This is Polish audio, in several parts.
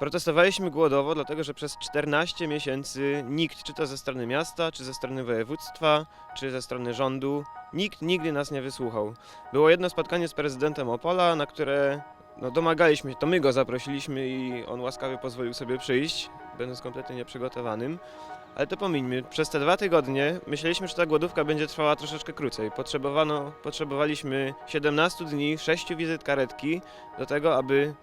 Protestowaliśmy głodowo, dlatego że przez 14 miesięcy nikt, czy to ze strony miasta, czy ze strony województwa, czy ze strony rządu, nikt nigdy nas nie wysłuchał. Było jedno spotkanie z prezydentem Opola, na które no, domagaliśmy się, to my go zaprosiliśmy i on łaskawie pozwolił sobie przyjść, będąc kompletnie nieprzygotowanym. Ale to pomińmy, przez te dwa tygodnie myśleliśmy, że ta głodówka będzie trwała troszeczkę krócej. Potrzebowano, potrzebowaliśmy 17 dni, 6 wizyt karetki do tego, aby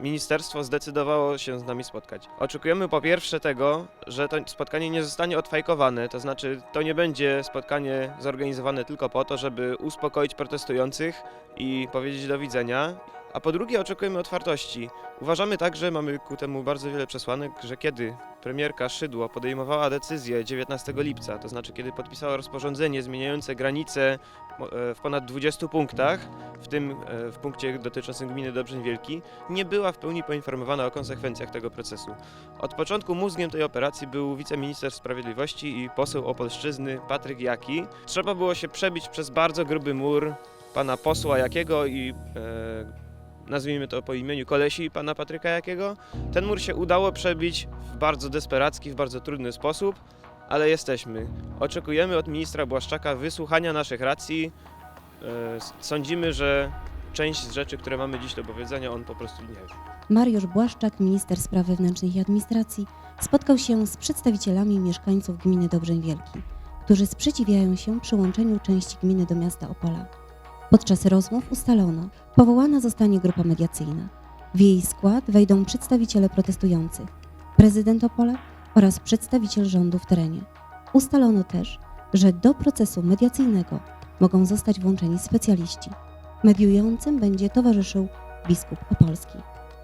ministerstwo zdecydowało się z nami spotkać. Oczekujemy po pierwsze tego, że to spotkanie nie zostanie odfajkowane, to znaczy to nie będzie spotkanie zorganizowane tylko po to, żeby uspokoić protestujących i powiedzieć do widzenia. A po drugie oczekujemy otwartości. Uważamy także, mamy ku temu bardzo wiele przesłanek, że kiedy premierka Szydło podejmowała decyzję 19 lipca, to znaczy kiedy podpisała rozporządzenie zmieniające granice e, w ponad 20 punktach, w tym e, w punkcie dotyczącym gminy Dobrzeń Wielki, nie była w pełni poinformowana o konsekwencjach tego procesu. Od początku mózgiem tej operacji był wiceminister sprawiedliwości i poseł Opolszczyzny Patryk Jaki. Trzeba było się przebić przez bardzo gruby mur pana posła Jakiego i e, nazwijmy to po imieniu kolesi pana Patryka Jakiego. Ten mur się udało przebić w bardzo desperacki, w bardzo trudny sposób, ale jesteśmy. Oczekujemy od ministra Błaszczaka wysłuchania naszych racji. E, Sądzimy, że część z rzeczy, które mamy dziś do powiedzenia, on po prostu nie wie. Mariusz Błaszczak, minister spraw wewnętrznych i administracji, spotkał się z przedstawicielami mieszkańców gminy Dobrzeń Wielki, którzy sprzeciwiają się przyłączeniu części gminy do miasta Opola. Podczas rozmów ustalono, powołana zostanie grupa mediacyjna. W jej skład wejdą przedstawiciele protestujących, prezydent Opola oraz przedstawiciel rządu w terenie. Ustalono też, że do procesu mediacyjnego mogą zostać włączeni specjaliści. Mediującym będzie towarzyszył biskup opolski.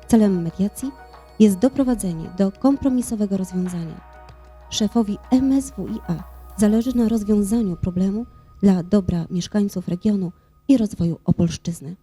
Celem mediacji jest doprowadzenie do kompromisowego rozwiązania. Szefowi MSWiA zależy na rozwiązaniu problemu dla dobra mieszkańców regionu i rozwoju Opolszczyzny.